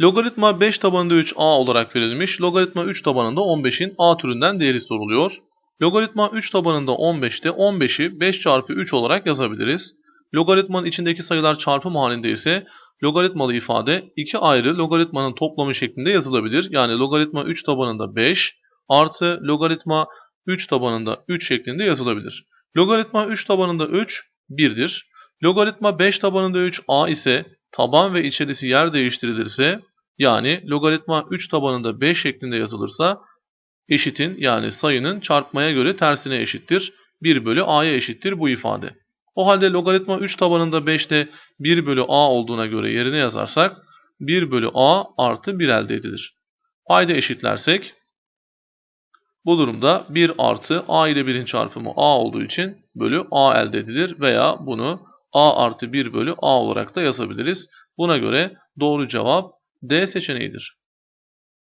Logaritma 5 tabanında 3 a olarak verilmiş. Logaritma 3 tabanında 15'in a türünden değeri soruluyor. Logaritma 3 tabanında 15'te 15'i 5 çarpı 3 olarak yazabiliriz. Logaritmanın içindeki sayılar çarpım halinde ise logaritmalı ifade iki ayrı logaritmanın toplamı şeklinde yazılabilir. Yani logaritma 3 tabanında 5 artı logaritma 3 tabanında 3 şeklinde yazılabilir. Logaritma 3 tabanında 3 1'dir. Logaritma 5 tabanında 3 a ise taban ve içerisi yer değiştirilirse yani logaritma 3 tabanında 5 şeklinde yazılırsa eşitin yani sayının çarpmaya göre tersine eşittir. 1 bölü a'ya eşittir bu ifade. O halde logaritma 3 tabanında 5'te 1 bölü a olduğuna göre yerine yazarsak 1 bölü a artı 1 elde edilir. Payda eşitlersek bu durumda 1 artı a ile 1'in çarpımı a olduğu için bölü a elde edilir veya bunu a artı 1 bölü a olarak da yazabiliriz. Buna göre doğru cevap D seçeneğidir.